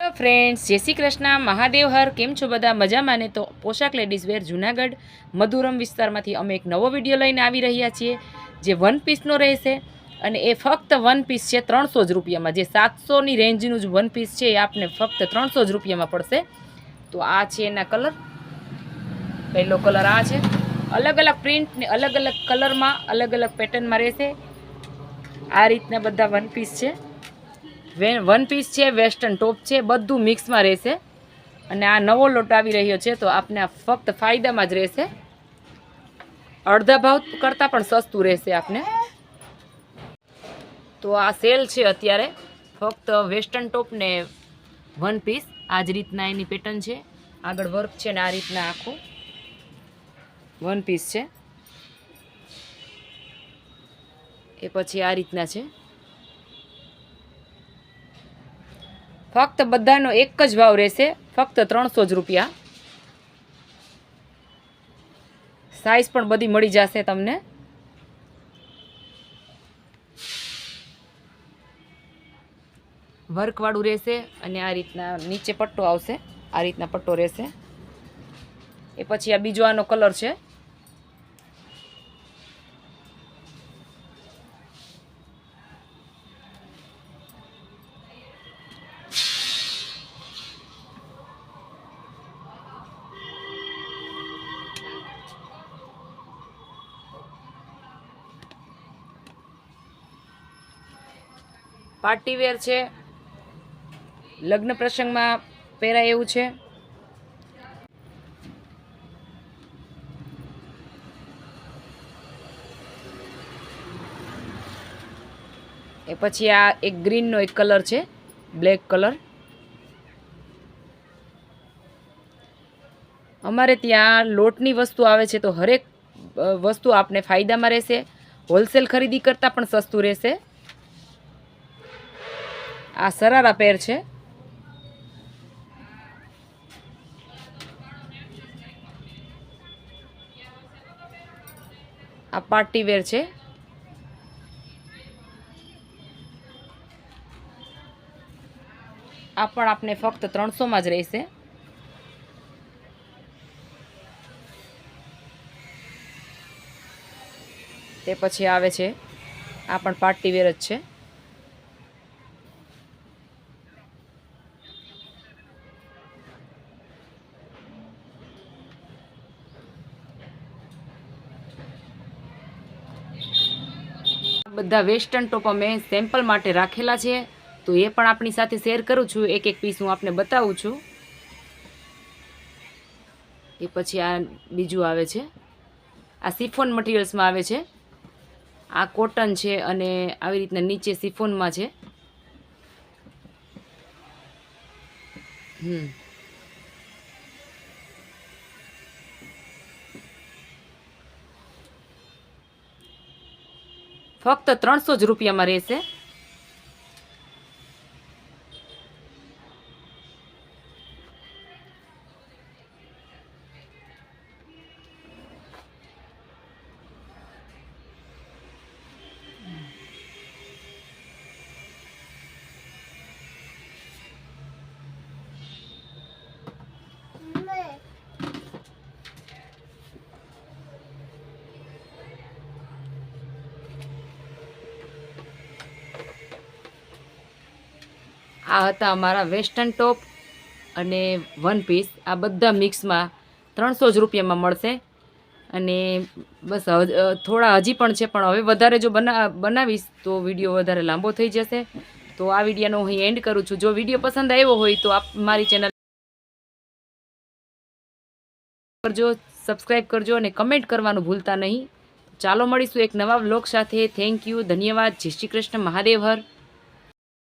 Friends જય શ્રી કૃષ્ણ. મહાદેવ હર. કેમ છો બધા? મજામાં ને? તો પોશાક લેડીઝ વેર જુનાગઢ. મધુરમ વિસ્તારમાંથી અમે એક નવો વીડિયો લઈને આવી રહ્યા છીએ, જે વન પીસનો રહેશે. અને એ ફક્ત વન પીસ છે, ત્રણસો જ રૂપિયામાં. જે સાતસોની રેન્જનું જ વન પીસ છે, એ આપને ફક્ત ત્રણસો જ રૂપિયામાં પડશે. તો આ છે એના કલર પહેલો કલર આ છે. અલગ અલગ પ્રિન્ટ ને અલગ અલગ કલરમાં અલગ અલગ પેટર્નમાં રહેશે. આ રીતના બધા વન પીસ છે. વન પીસ છે વેસ્ટર્ન ટોપ છે, બધું મિક્સમાં રહેશે. અને આ નવો લોટ આવી રહ્યો છે, તો આપને આ ફક્ત ફાયદામાં જ રહેશે. અડધા ભાવ કરતાં પણ સસ્તું રહેશે આપને. તો આ સેલ છે અત્યારે, ફક્ત વેસ્ટર્ન ટોપ ને વન પીસ આ જ રીતના એની પેટર્ન છે. આગળ વર્ક છે ને આ રીતના આખું. વન પીસ છે. એ પછી આ રીતના છે. ફક્ત બધાનો એક જ ભાવ રહેશે. ફક્ત ત્રણસો જ રૂપિયા. સાઈઝ પણ બધી મળી જશે તમને. વર્કવાળું રહેશે અને આ રીતના નીચે પટ્ટો આવશે. આ રીતના પટ્ટો રહેશે. એ પછી આ બીજો આનો કલર છે. પાર્ટી વેર છે. લગ્ન પ્રસંગમાં પહેરાય એવું છે. એ પછી આ એક ગ્રીનનો એક કલર છે, બ્લેક કલર. અમારે ત્યાં લોટની વસ્તુ આવે છે તો હરેક વસ્તુ આપને ફાયદામાં રહેશે. હોલસેલ ખરીદી કરતાં પણ સસ્તું રહેશે. આ સરારા પેર છે. આ પાર્ટી વેર છે. આ પણ આપને ફક્ત ત્રણસોમાં જ રહેશે. તે પછી આવે છે. આ પણ પાર્ટી વેર જ છે. બધા વેસ્ટર્ન ટોપ અમે સેમ્પલ માટે રાખેલા છે. તો એ પણ આપણી સાથે શેર કરું છું. એક એક પીસ હું આપને બતાવું છું. એ પછી આ બીજું આવે છે. આ સિફોન મટીરિયલ્સમાં આવે છે. આ કોટન છે અને આવી રીતના નીચે સિફોનમાં છે. હમ. ફક્ત ત્રણસો જ રૂપિયામાં રહેશે. આ હતા અમારા વેસ્ટર્ન ટોપ અને વન પીસ. આ બધા મિક્સમાં ત્રણસો જ રૂપિયામાં મળશે. અને બસ થોડા હજી પણ છે, પણ હવે વધારે જો બના, બનાવીશ તો વીડિયો વધારે લાંબો થઈ જશે. તો આ વિડીયોનો હું એન્ડ કરું છું. જો વીડિયો પસંદ આવ્યો હોય તો આપ મારી ચેનલ કરજો સબસ્ક્રાઈબ કરજો અને કમેન્ટ કરવાનું ભૂલતા નહીં. ચાલો મળીશું એક નવા બ્લોગ સાથે. થેન્ક યુ ધન્યવાદ. જય શ્રી કૃષ્ણ. મહાદેવ હર.